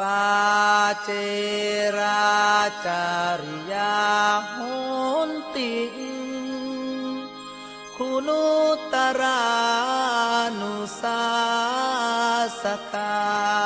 ปาเจราจาริยาโหนติคุณุตรานุสาสกา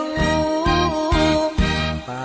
ู้